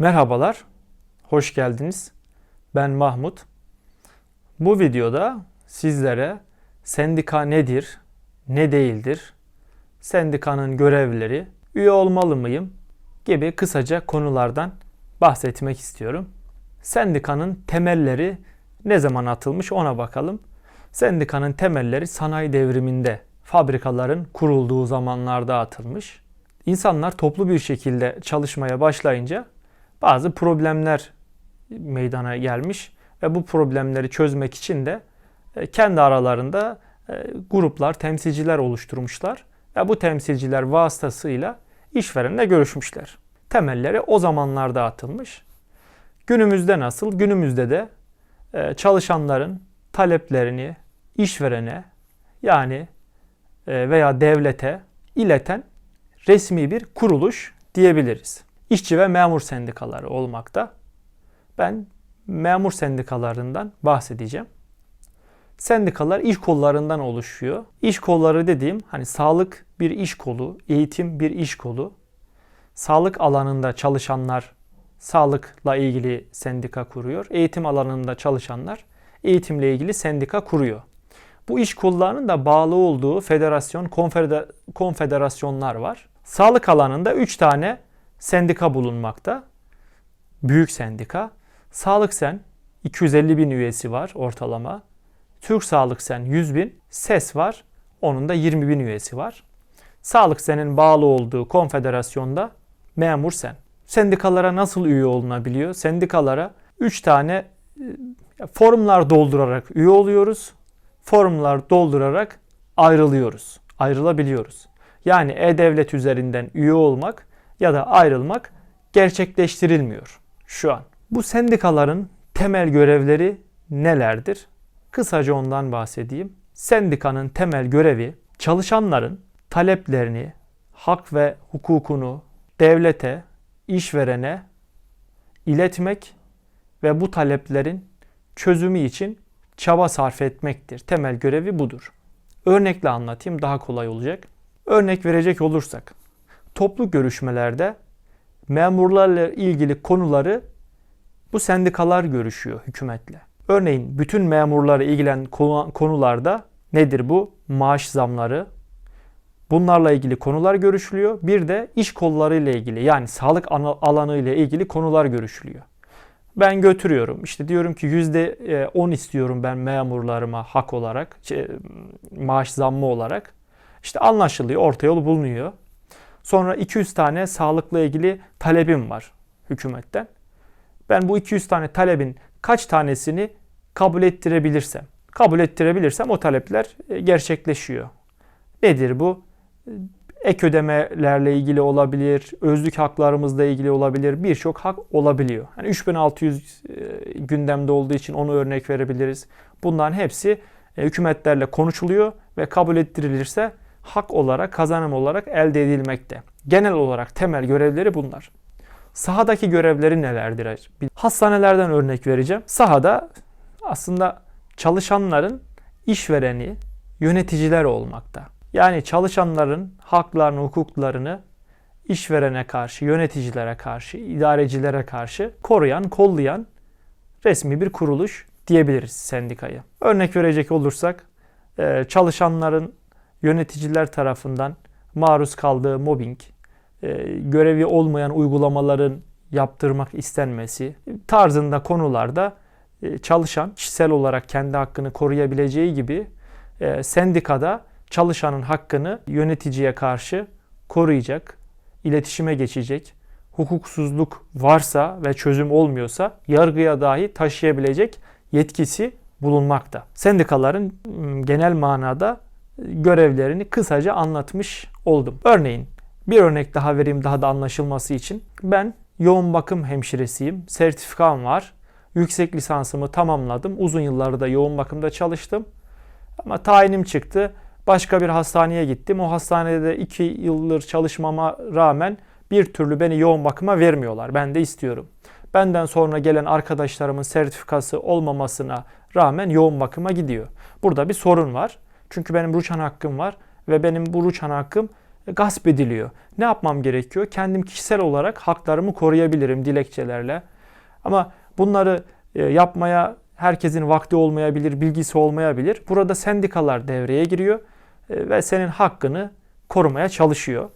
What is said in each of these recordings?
Merhabalar, hoş geldiniz. Ben Mahmut. Bu videoda sizlere sendika nedir, ne değildir, sendikanın görevleri, üye olmalı mıyım gibi kısaca konulardan bahsetmek istiyorum. Sendikanın temelleri ne zaman atılmış ona bakalım. Sendikanın temelleri sanayi devriminde fabrikaların kurulduğu zamanlarda atılmış. İnsanlar toplu bir şekilde çalışmaya başlayınca bazı problemler meydana gelmiş ve bu problemleri çözmek için de e, kendi aralarında e, gruplar, temsilciler oluşturmuşlar ve bu temsilciler vasıtasıyla işverenle görüşmüşler. Temelleri o zamanlarda atılmış. Günümüzde nasıl? Günümüzde de e, çalışanların taleplerini işverene yani veya devlete ileten resmi bir kuruluş diyebiliriz. İşçi ve memur sendikaları olmakta. Ben memur sendikalarından bahsedeceğim. Sendikalar iş kollarından oluşuyor. İş kolları dediğim hani sağlık bir iş kolu, eğitim bir iş kolu. Sağlık alanında çalışanlar sağlıkla ilgili sendika kuruyor. Eğitim alanında çalışanlar eğitimle ilgili sendika kuruyor. Bu iş kollarının da bağlı olduğu federasyon, konfederasyonlar var. Sağlık alanında 3 tane sendika bulunmakta. Büyük sendika. Sağlık Sen 250 bin üyesi var ortalama. Türk Sağlık Sen 100 bin. SES var. Onun da 20 bin üyesi var. Sağlık Sen'in bağlı olduğu konfederasyonda Memur Sen. Sendikalara nasıl üye olunabiliyor? Sendikalara 3 tane e, formlar doldurarak üye oluyoruz. Formlar doldurarak ayrılıyoruz. Ayrılabiliyoruz. Yani e-devlet üzerinden üye olmak ya da ayrılmak gerçekleştirilmiyor şu an. Bu sendikaların temel görevleri nelerdir? Kısaca ondan bahsedeyim. Sendikanın temel görevi çalışanların taleplerini, hak ve hukukunu devlete, işverene iletmek ve bu taleplerin çözümü için çaba sarf etmektir. Temel görevi budur. Örnekle anlatayım daha kolay olacak. Örnek verecek olursak toplu görüşmelerde memurlarla ilgili konuları bu sendikalar görüşüyor hükümetle. Örneğin bütün memurları ilgilen konularda nedir bu? Maaş zamları. Bunlarla ilgili konular görüşülüyor. Bir de iş kolları ile ilgili yani sağlık alanı ile ilgili konular görüşülüyor. Ben götürüyorum. İşte diyorum ki %10 istiyorum ben memurlarıma hak olarak, şey, maaş zammı olarak. İşte anlaşılıyor, orta yol bulunuyor. Sonra 200 tane sağlıkla ilgili talebim var hükümetten. Ben bu 200 tane talebin kaç tanesini kabul ettirebilirsem, kabul ettirebilirsem o talepler e, gerçekleşiyor. Nedir bu? Ek ödemelerle ilgili olabilir, özlük haklarımızla ilgili olabilir, birçok hak olabiliyor. Yani 3600 e, gündemde olduğu için onu örnek verebiliriz. Bunların hepsi e, hükümetlerle konuşuluyor ve kabul ettirilirse hak olarak, kazanım olarak elde edilmekte. Genel olarak temel görevleri bunlar. Sahadaki görevleri nelerdir? Hastanelerden örnek vereceğim. Sahada aslında çalışanların işvereni, yöneticiler olmakta. Yani çalışanların haklarını, hukuklarını işverene karşı, yöneticilere karşı, idarecilere karşı koruyan, kollayan resmi bir kuruluş diyebiliriz sendikayı. Örnek verecek olursak e, çalışanların yöneticiler tarafından maruz kaldığı mobbing, e, görevi olmayan uygulamaların yaptırmak istenmesi tarzında konularda e, çalışan kişisel olarak kendi hakkını koruyabileceği gibi e, sendikada çalışanın hakkını yöneticiye karşı koruyacak, iletişime geçecek, hukuksuzluk varsa ve çözüm olmuyorsa yargıya dahi taşıyabilecek yetkisi bulunmakta. Sendikaların genel manada görevlerini kısaca anlatmış oldum. Örneğin bir örnek daha vereyim daha da anlaşılması için. Ben yoğun bakım hemşiresiyim. Sertifikam var. Yüksek lisansımı tamamladım. Uzun yıllarda yoğun bakımda çalıştım. Ama tayinim çıktı. Başka bir hastaneye gittim. O hastanede de 2 yıldır çalışmama rağmen bir türlü beni yoğun bakıma vermiyorlar. Ben de istiyorum. Benden sonra gelen arkadaşlarımın sertifikası olmamasına rağmen yoğun bakıma gidiyor. Burada bir sorun var. Çünkü benim ruçhan hakkım var ve benim bu ruçhan hakkım e, gasp ediliyor. Ne yapmam gerekiyor? Kendim kişisel olarak haklarımı koruyabilirim dilekçelerle. Ama bunları e, yapmaya herkesin vakti olmayabilir, bilgisi olmayabilir. Burada sendikalar devreye giriyor e, ve senin hakkını korumaya çalışıyor.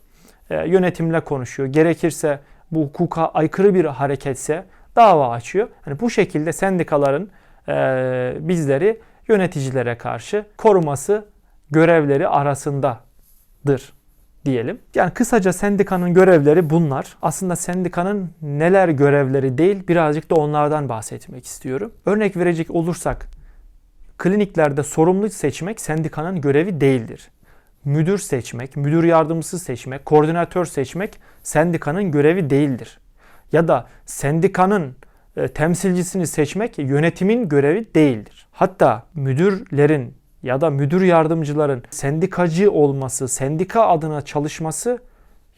Yönetimle konuşuyor. Gerekirse bu hukuka aykırı bir hareketse dava açıyor. Yani bu şekilde sendikaların bizleri yöneticilere karşı koruması görevleri arasındadır diyelim. Yani kısaca sendikanın görevleri bunlar. Aslında sendikanın neler görevleri değil birazcık da onlardan bahsetmek istiyorum. Örnek verecek olursak kliniklerde sorumlu seçmek sendikanın görevi değildir. Müdür seçmek, müdür yardımcısı seçmek, koordinatör seçmek sendikanın görevi değildir. Ya da sendikanın temsilcisini seçmek yönetimin görevi değildir. Hatta müdürlerin ya da müdür yardımcıların sendikacı olması, sendika adına çalışması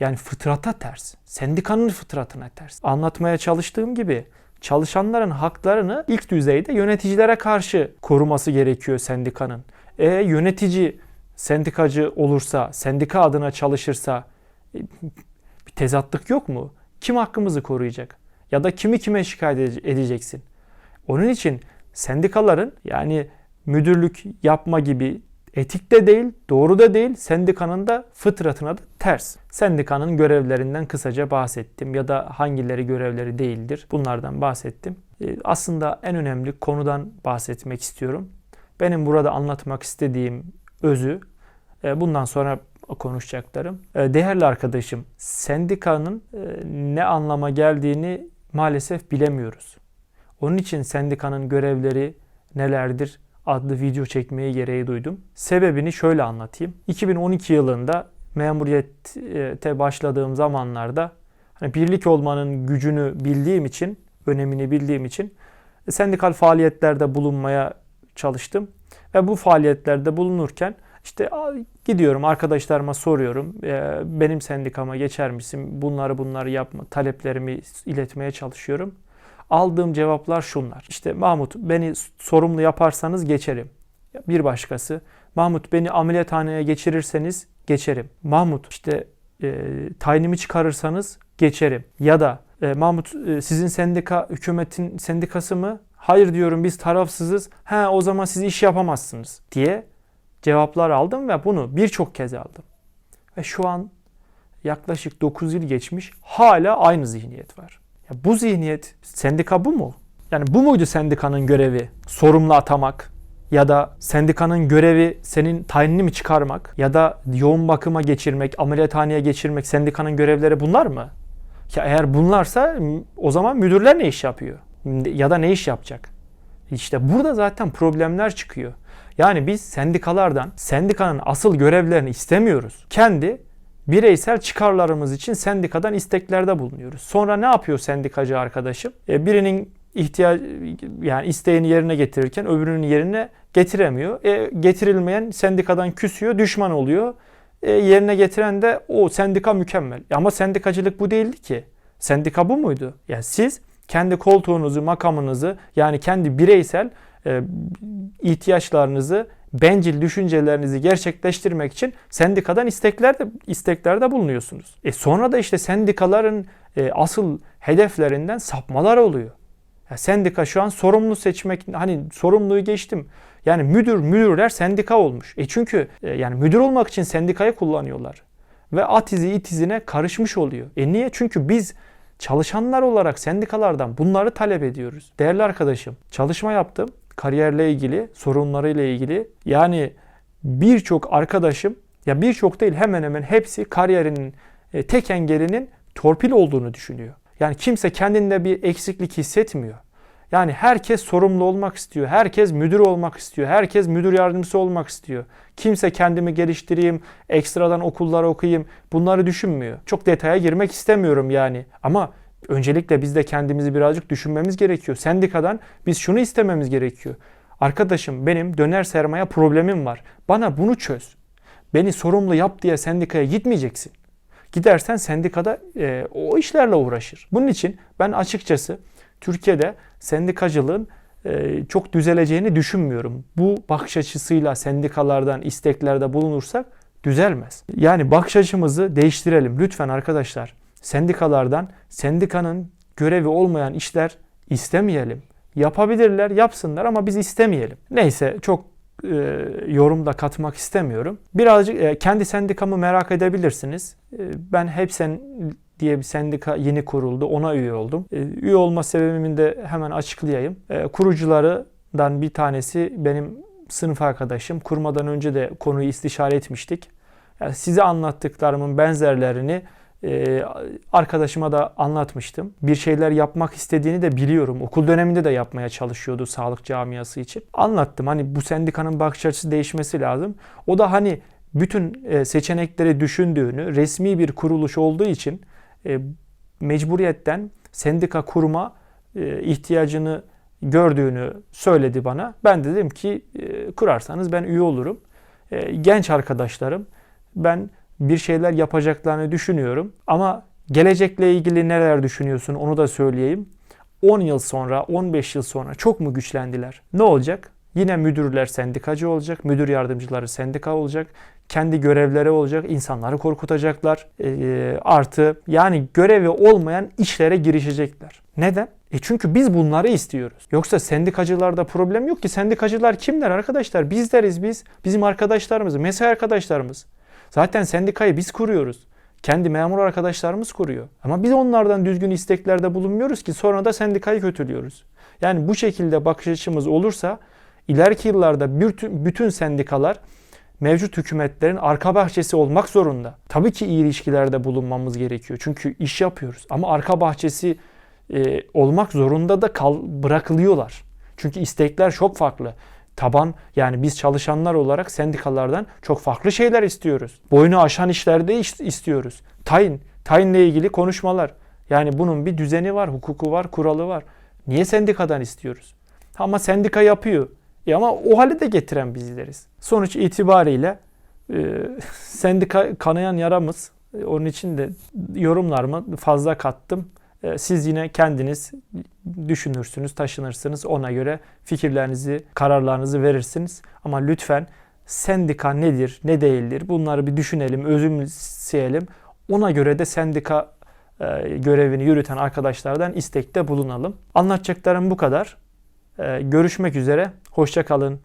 yani fıtrata ters. Sendikanın fıtratına ters. Anlatmaya çalıştığım gibi çalışanların haklarını ilk düzeyde yöneticilere karşı koruması gerekiyor sendikanın. E yönetici sendikacı olursa, sendika adına çalışırsa e, bir tezatlık yok mu? Kim hakkımızı koruyacak? Ya da kimi kime şikayet edeceksin? Onun için sendikaların yani müdürlük yapma gibi etik de değil, doğru da değil, sendikanın da fıtratına da ters. Sendikanın görevlerinden kısaca bahsettim ya da hangileri görevleri değildir bunlardan bahsettim. E, Aslında en önemli konudan bahsetmek istiyorum. Benim burada anlatmak istediğim özü e, bundan sonra konuşacaklarım. E, Değerli arkadaşım, sendikanın ne anlama geldiğini maalesef bilemiyoruz. Onun için sendikanın görevleri nelerdir adlı video çekmeyi gereği duydum. Sebebini şöyle anlatayım. 2012 yılında memuriyete başladığım zamanlarda hani birlik olmanın gücünü bildiğim için, önemini bildiğim için sendikal faaliyetlerde bulunmaya çalıştım. Ve bu faaliyetlerde bulunurken işte gidiyorum arkadaşlarıma soruyorum. Benim sendikama geçer misin? Bunları bunları yapma. Taleplerimi iletmeye çalışıyorum. Aldığım cevaplar şunlar. İşte Mahmut beni sorumlu yaparsanız geçerim. Bir başkası. Mahmut beni ameliyathaneye geçirirseniz geçerim. Mahmut işte e, tayinimi çıkarırsanız geçerim. Ya da e, Mahmut e, sizin sendika hükümetin sendikası mı? Hayır diyorum biz tarafsızız. He o zaman siz iş yapamazsınız diye cevaplar aldım ve bunu birçok kez aldım. Ve şu an yaklaşık 9 yıl geçmiş hala aynı zihniyet var. Ya bu zihniyet sendika bu mu? Yani bu muydu sendikanın görevi? Sorumlu atamak ya da sendikanın görevi senin tayinini mi çıkarmak ya da yoğun bakıma geçirmek, ameliyathaneye geçirmek sendikanın görevleri bunlar mı? Ya eğer bunlarsa o zaman müdürler ne iş yapıyor? Ya da ne iş yapacak? İşte burada zaten problemler çıkıyor. Yani biz sendikalardan sendikanın asıl görevlerini istemiyoruz. Kendi bireysel çıkarlarımız için sendikadan isteklerde bulunuyoruz. Sonra ne yapıyor sendikacı arkadaşım? E, birinin ihtiyaç yani isteğini yerine getirirken öbürünün yerine getiremiyor. E, getirilmeyen sendikadan küsüyor, düşman oluyor. E, yerine getiren de o sendika mükemmel. Ama sendikacılık bu değildi ki. Sendika bu muydu? Yani siz kendi koltuğunuzu, makamınızı yani kendi bireysel ihtiyaçlarınızı bencil düşüncelerinizi gerçekleştirmek için sendikadan isteklerde isteklerde bulunuyorsunuz. E sonra da işte sendikaların e, asıl hedeflerinden sapmalar oluyor. Ya sendika şu an sorumlu seçmek hani sorumluyu geçtim. Yani müdür müdürler sendika olmuş. E çünkü e, yani müdür olmak için sendikayı kullanıyorlar. Ve at izi it izine karışmış oluyor. E niye? Çünkü biz çalışanlar olarak sendikalardan bunları talep ediyoruz. Değerli arkadaşım çalışma yaptım kariyerle ilgili, sorunlarıyla ilgili. Yani birçok arkadaşım ya birçok değil hemen hemen hepsi kariyerinin e, tek engelinin torpil olduğunu düşünüyor. Yani kimse kendinde bir eksiklik hissetmiyor. Yani herkes sorumlu olmak istiyor. Herkes müdür olmak istiyor. Herkes müdür yardımcısı olmak istiyor. Kimse kendimi geliştireyim, ekstradan okullar okuyayım bunları düşünmüyor. Çok detaya girmek istemiyorum yani. Ama Öncelikle biz de kendimizi birazcık düşünmemiz gerekiyor. Sendikadan biz şunu istememiz gerekiyor. Arkadaşım benim döner sermaye problemim var. Bana bunu çöz. Beni sorumlu yap diye sendikaya gitmeyeceksin. Gidersen sendikada e, o işlerle uğraşır. Bunun için ben açıkçası Türkiye'de sendikacılığın e, çok düzeleceğini düşünmüyorum. Bu bakış açısıyla sendikalardan isteklerde bulunursak düzelmez. Yani bakış açımızı değiştirelim lütfen arkadaşlar. Sendikalardan sendikanın görevi olmayan işler istemeyelim. Yapabilirler, yapsınlar ama biz istemeyelim. Neyse çok e, yorum da katmak istemiyorum. Birazcık e, kendi sendikamı merak edebilirsiniz. E, ben Hepsen diye bir sendika yeni kuruldu. Ona üye oldum. E, üye olma sebebimi de hemen açıklayayım. E, kurucularından bir tanesi benim sınıf arkadaşım. Kurmadan önce de konuyu istişare etmiştik. Yani size anlattıklarımın benzerlerini e, arkadaşıma da anlatmıştım. Bir şeyler yapmak istediğini de biliyorum. Okul döneminde de yapmaya çalışıyordu sağlık camiası için. Anlattım hani bu sendikanın bakış açısı değişmesi lazım. O da hani bütün e, seçenekleri düşündüğünü, resmi bir kuruluş olduğu için e, mecburiyetten sendika kurma ihtiyacını gördüğünü söyledi bana. Ben de dedim ki kurarsanız ben üye olurum. Genç arkadaşlarım ben bir şeyler yapacaklarını düşünüyorum. Ama gelecekle ilgili neler düşünüyorsun onu da söyleyeyim. 10 yıl sonra, 15 yıl sonra çok mu güçlendiler? Ne olacak? Yine müdürler sendikacı olacak, müdür yardımcıları sendika olacak, kendi görevleri olacak, insanları korkutacaklar. E, artı yani görevi olmayan işlere girişecekler. Neden? E çünkü biz bunları istiyoruz. Yoksa sendikacılarda problem yok ki. Sendikacılar kimler arkadaşlar? Bizleriz biz. Bizim arkadaşlarımız, mesai arkadaşlarımız. Zaten sendikayı biz kuruyoruz. Kendi memur arkadaşlarımız kuruyor. Ama biz onlardan düzgün isteklerde bulunmuyoruz ki sonra da sendikayı kötülüyoruz. Yani bu şekilde bakış açımız olursa ileriki yıllarda bütün, bütün sendikalar mevcut hükümetlerin arka bahçesi olmak zorunda. Tabii ki iyi ilişkilerde bulunmamız gerekiyor. Çünkü iş yapıyoruz. Ama arka bahçesi e, olmak zorunda da kal, bırakılıyorlar. Çünkü istekler çok farklı taban yani biz çalışanlar olarak sendikalardan çok farklı şeyler istiyoruz. Boyunu aşan işlerde istiyoruz. Tayin, tayinle ilgili konuşmalar. Yani bunun bir düzeni var, hukuku var, kuralı var. Niye sendikadan istiyoruz? Ama sendika yapıyor. E ama o hale de getiren bizleriz. Sonuç itibariyle e, sendika kanayan yaramız. E, onun için de yorumlarımı fazla kattım. E, siz yine kendiniz düşünürsünüz, taşınırsınız. Ona göre fikirlerinizi, kararlarınızı verirsiniz. Ama lütfen sendika nedir, ne değildir bunları bir düşünelim, özümseyelim. Ona göre de sendika e, görevini yürüten arkadaşlardan istekte bulunalım. Anlatacaklarım bu kadar. E, görüşmek üzere, hoşça kalın.